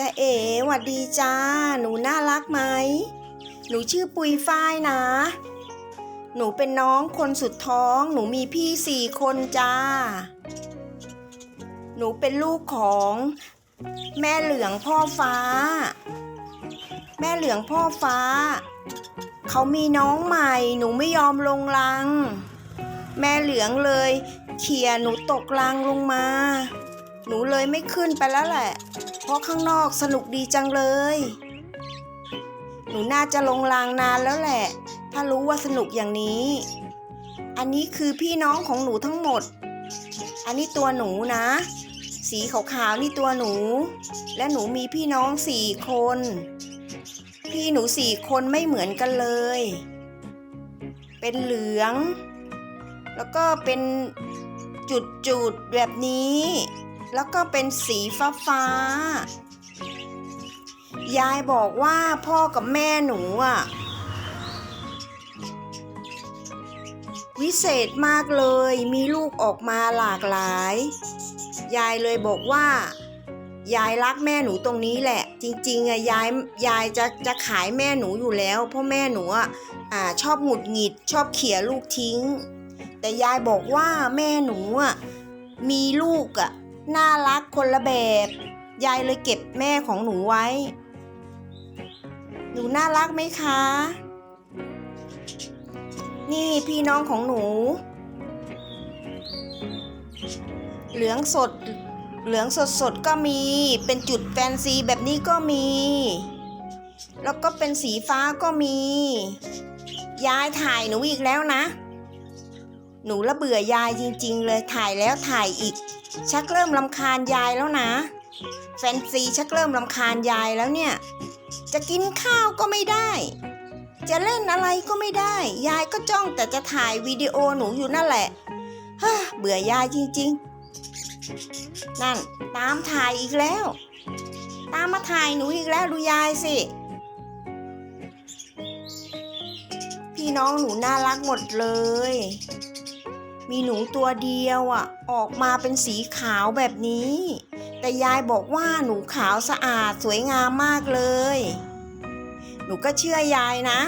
จ้าเอ๋หวัดดีจ้า หนูน่ารักไหม หนูชื่อปุยฝ้ายนะ หนูเป็นน้องคนสุดท้อง หนูมีพี่สี่คนจ้า หนูเป็นลูกของ แม่เหลืองพ่อฟ้า แม่เหลืองพ่อฟ้า เขามีน้องใหม่ หนูไม่ยอมลงรัง แม่เหลืองเลย เขี่ยหนูตกรังลงมา หนูเลยไม่ขึ้นไปแล้วแหละ เพราะข้างนอกสนุกดีจังเลย หนูน่าจะลงรางนานแล้วแหละ ถ้ารู้ว่าสนุกอย่างนี้ อันนี้คือพี่น้องของหนูทั้งหมด อันนี้ตัวหนูนะ สีขาวๆนี่ตัวหนู และหนูมีพี่น้องสี่คน พี่หนูสี่คนไม่เหมือนกันเลย เป็นเหลือง แล้วก็เป็นจุดๆแบบนี้ แล้วก็เป็นสีฟ้าฟ้ายายบอกว่าพ่อกับแม่หนูอะ วิเศษมากเลยมีลูกออกมาหลากหลาย ยายเลยบอกว่า ยายรักแม่หนูตรงนี้แหละ จริงๆอะยายยายจะจะขายแม่หนูอยู่แล้วเพราะแม่หนูอะอ่าชอบหงุดหงิดชอบเขี่ยลูกทิ้ง แต่ยายบอกว่าแม่หนูอะมีลูกอะ น่ารักคนละแบบ ยายเลยเก็บแม่ของหนูไว้ หนูน่ารักไหมคะ นี่พี่น้องของหนู เหลืองสด เหลืองสดสดก็มี เป็นจุดแฟนซีแบบนี้ก็มี แล้วก็เป็นสีฟ้าก็มี ยายถ่ายหนูอีกแล้วนะ หนูละเบื่อยายจริงๆ เลยถ่ายแล้วถ่ายอีก ชักเริ่มลำคาญยายแล้วนะ แฟนซีชักเริ่มลำคาญยายแล้วเนี่ย จะกินข้าวก็ไม่ได้ จะเล่นอะไรก็ไม่ได้ ยายก็จ้องแต่จะถ่ายวิดีโอหนูอยู่นั่นแหละฮ่าเบื่อยายจริงๆ นั่นตามถ่ายอีกแล้ว ตามมาถ่ายหนูอีกแล้วดูยายสิ พี่น้องหนูน่ารักหมดเลย มีหนูตัวเดียวอะ ออกมาเป็นสีขาวแบบนี้ แต่ยายบอกว่าหนูขาวสะอาดสวยงามมากเลย หนูก็เชื่อยายนะ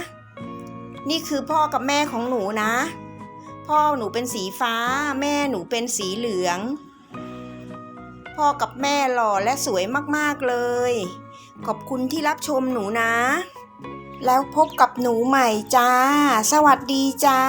นี่คือพ่อกับแม่ของหนูนะ พ่อหนูเป็นสีฟ้า แม่หนูเป็นสีเหลือง พ่อกับแม่หล่อและสวยมากๆเลย ขอบคุณที่รับชมหนูนะ แล้วพบกับหนูใหม่จ้า สวัสดีจ้า